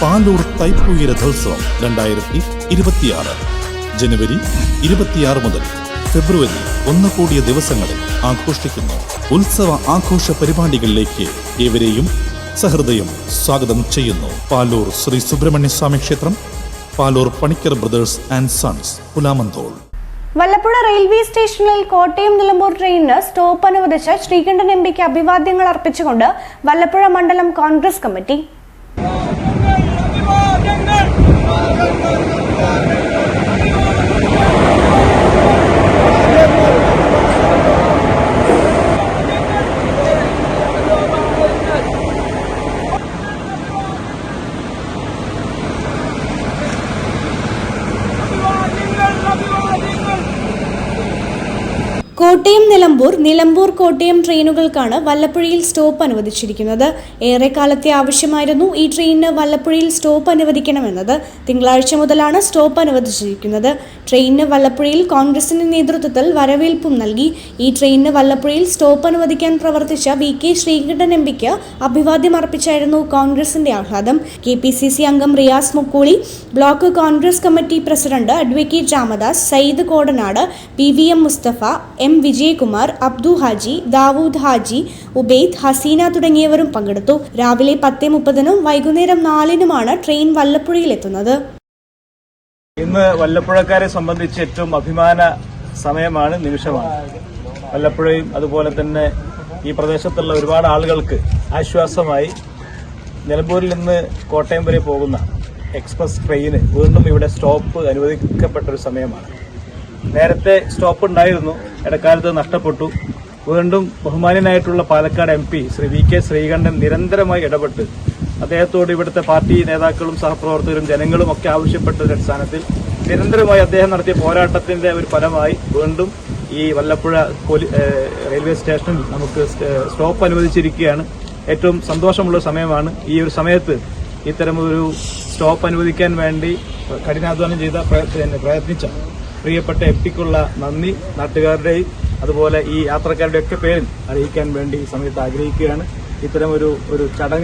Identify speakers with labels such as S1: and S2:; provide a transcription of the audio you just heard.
S1: പാലൂർ തൈപ്പൂയ രഥോത്സവം രണ്ടായിരത്തി ഇരുപത്തിയാറ്. ജനുവരി ഇരുപത്തിയാറ് മുതൽ ഫെബ്രുവരി ഒന്ന് കൂടിയ ദിവസങ്ങളിൽ ആഘോഷിക്കുന്നു. ഉത്സവ ആഘോഷ പരിപാടികളിലേക്ക് ഏവരെയും സഹൃദയം സ്വാഗതം ചെയ്യുന്നു. പാലൂർ ശ്രീ സുബ്രഹ്മണ്യ സ്വാമി ക്ഷേത്രം Palur Panicker brothers and sons Pulamanthole.
S2: Vallappuzha railway സ്റ്റേഷനിൽ കോട്ടയം നിലമ്പൂർ ട്രെയിനിന് സ്റ്റോപ്പ് അനുവദിച്ച ശ്രീകണ്ഠൻ എം പിക്ക് അഭിവാദ്യങ്ങൾ അർപ്പിച്ചുകൊണ്ട് വല്ലപ്പുഴ മണ്ഡലം Congress committee Thank you. Kottayam Nilambur Nilambur Kottayam ട്രെയിനുകൾക്കാണ് വല്ലപ്പുഴയിൽ സ്റ്റോപ്പ് അനുവദിച്ചിരിക്കുന്നത്. ഏറെക്കാലത്തെ ആവശ്യമായിരുന്നു ഈ ട്രെയിനിന് വല്ലപ്പുഴയിൽ സ്റ്റോപ്പ് അനുവദിക്കണമെന്നത്. തിങ്കളാഴ്ച മുതലാണ് സ്റ്റോപ്പ് അനുവദിച്ചിരിക്കുന്നത്. ട്രെയിനിന് വല്ലപ്പുഴയിൽ കോൺഗ്രസിന്റെ നേതൃത്വത്തിൽ വരവേൽപ്പും നൽകി. ഈ ട്രെയിനിന് വല്ലപ്പുഴയിൽ സ്റ്റോപ്പ് അനുവദിക്കാൻ പ്രവർത്തിച്ച വി കെ ശ്രീകണ്ഠൻ എം പിക്ക് അഭിവാദ്യം അർപ്പിച്ചായിരുന്നു കോൺഗ്രസിന്റെ ആഹ്ലാദം. കെ പി സി സി അംഗം Riyas Mukkooli block Congress committee president advocate Ramdas Sayyid Kodanad P V M Musthafa M Vijayakumar Abdu Haji Dawood Haji Ubaid Haseena തുടങ്ങിയവരും പങ്കെടുത്തു. രാവിലെ പത്ത് മുപ്പതിനും വൈകുന്നേരം നാലിനുമാണ് ട്രെയിൻ വല്ലപ്പുഴയിലെത്തുന്നത്.
S3: ഇന്ന് വല്ലപ്പുഴക്കാരെ സംബന്ധിച്ച് ഏറ്റവും അഭിമാന സമയമാണ് നിമിഷമാണ്. വല്ലപ്പുഴയും അതുപോലെ തന്നെ ഈ പ്രദേശത്തുള്ള ഒരുപാട് ആളുകൾക്ക് ആശ്വാസമായി നിലമ്പൂരിൽ നിന്ന് കോട്ടയം വരെ പോകുന്ന എക്സ്പ്രസ് ട്രെയിന് വീണ്ടും ഇവിടെ സ്റ്റോപ്പ് അനുവദിക്കപ്പെട്ട ഒരു സമയമാണ്. നേരത്തെ സ്റ്റോപ്പ് ഉണ്ടായിരുന്നു. ഇടക്കാലത്ത് നഷ്ടപ്പെട്ടു. വീണ്ടും ബഹുമാനനായിട്ടുള്ള Palakkad M P Shri V K Sreekantan നിരന്തരമായി ഇടപെട്ട് അദ്ദേഹത്തോട് ഇവിടുത്തെ പാർട്ടി നേതാക്കളും സഹപ്രവർത്തകരും ജനങ്ങളും ഒക്കെ ആവശ്യപ്പെട്ടതിന്റെ അടിസ്ഥാനത്തിൽ നിരന്തരമായി അദ്ദേഹം നടത്തിയ പോരാട്ടത്തിന്റെ ഒരു ഫലമായി വീണ്ടും ഈ വല്ലപ്പുഴ റെയിൽവേ സ്റ്റേഷനിൽ നമുക്ക് സ്റ്റോപ്പ് അനുവദിച്ചിരിക്കുകയാണ്. ഏറ്റവും സന്തോഷമുള്ള സമയമാണ്. ഈ ഒരു സമയത്ത് ഇത്തരമൊരു സ്റ്റോപ്പ് അനുവദിക്കാൻ വേണ്ടി കഠിനാധ്വാനം ചെയ്ത പ്രയ- പ്രയത്നിച്ച പ്രിയപ്പെട്ട എം പിക്കുള്ള നന്ദി നാട്ടുകാരുടെയും അതുപോലെ ഈ യാത്രക്കാരുടെയൊക്കെ പേരും അറിയിക്കാൻ വേണ്ടി ഈ സമയത്ത് ആഗ്രഹിക്കുകയാണ്. ഇത്തരം ഒരു ഒരു ചടങ്ങ്